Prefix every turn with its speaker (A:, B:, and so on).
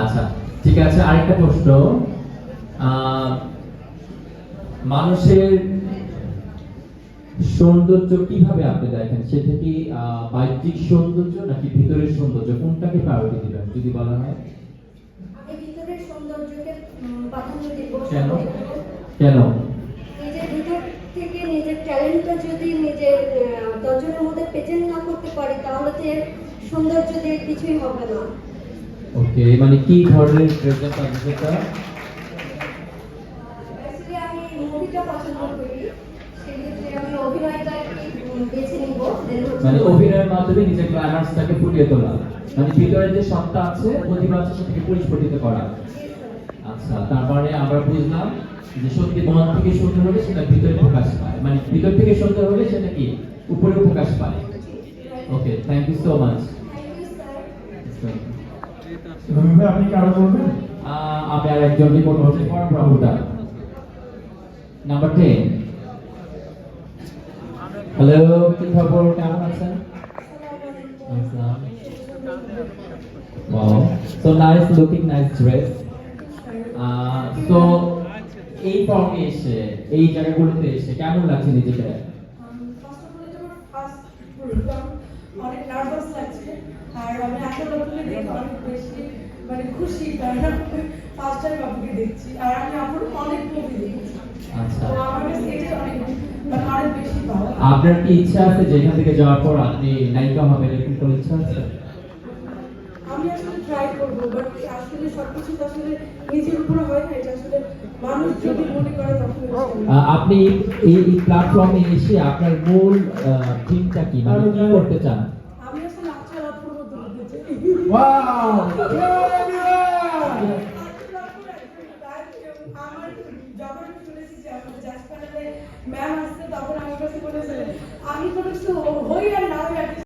A: আচ্ছা ঠিক আছে আরেকটা প্রশ্ন। মানুষের সৌন্দর্য কীভাবে আপনি দেখেন? সেটা কি আহ, বাহ্যিক সৌন্দর্য নাকি ভিতরের সৌন্দর্য? কোনটাকে প্রায়োরিটি দিবেন যদি বলা হয়? কেন? কেন?
B: নিজের ভিতর থেকে নিজের ট্যালেন্টটা যদি প্রেজেন্ট না করতে পারি তাহলে তো এর সৌন্দর্য দিয়ে কিছুই হবে না।
A: ওকে মানে কি ধরনের প্রেজেন্ট সেটা?
B: আমি মুভিটা পছন্দ করি। সেক্ষেত্রে আমি অভিনয়টাকে বেছে নিব।
A: মানে অভিনয়ের মাধ্যমে নিজের ফুটিয়ে তোলা। মানে ভিতরে যে সত্তা আছে প্রতিভা আছে সেটাকে পরিস্ফুটিত করা। আচ্ছা তারপরে আমরা বুঝলাম যে সত্যি মন থেকে সুন্দর হলে সেটা ভিতরে প্রকাশ পায়। মানে ভিতর থেকে সুন্দর হলে সেটা কি? উপরে প্রকাশ পায়। Okay thank you so much
C: আপনি কি আরও বলবেন
A: আমি আর একজন রিপোর্ট হচ্ছে পরম প্রভুটা নাম্বার টেন হ্যালো কি খবর? কেমন আছেন? আসসালাম Wow, so nice looking, nice dress. So এই ফর্মে এসে এই জায়গাগুলোতে এসে কেমন লাগছে নিজেকে?
D: অনেক নার্ভাস লাগছে। আর আমি আসল লোকগুলো অনেক বেশি মানে খুশি কারণ ফার্স্ট টাইম আপনাকে দেখছি। আর আমি আপনার অনেক মুভি দেখেছি।
A: আচ্ছা।
D: তো আমার কাছে এটা অনেক মানে অনেক বেশি ভালো
A: আপনার কি ইচ্ছা আছে যে এখান থেকে যাওয়ার পর আপনি নায়িকা হবেন এরকম কোনো ইচ্ছা আছে?
D: আমি আসলে ট্রাই করব বাট আসলে সবকিছু আসলে নিজের উপরে হয় না এটা আসলে মানুষ যদি মনে করে তখন
A: আহ, আপনি এই প্ল্যাটফর্মে এসে আপনার মূল থিমটা কি? মানে কি করতে চান?
D: আমি আসলে আচ্ছা অপর মতো
C: ওয়াও
D: যখন শুনেছি যে আমাদের জাজ প্যানেলে ম্যাম আসছে তখন আমার কাছে বলেছে আমি কোনো কিছু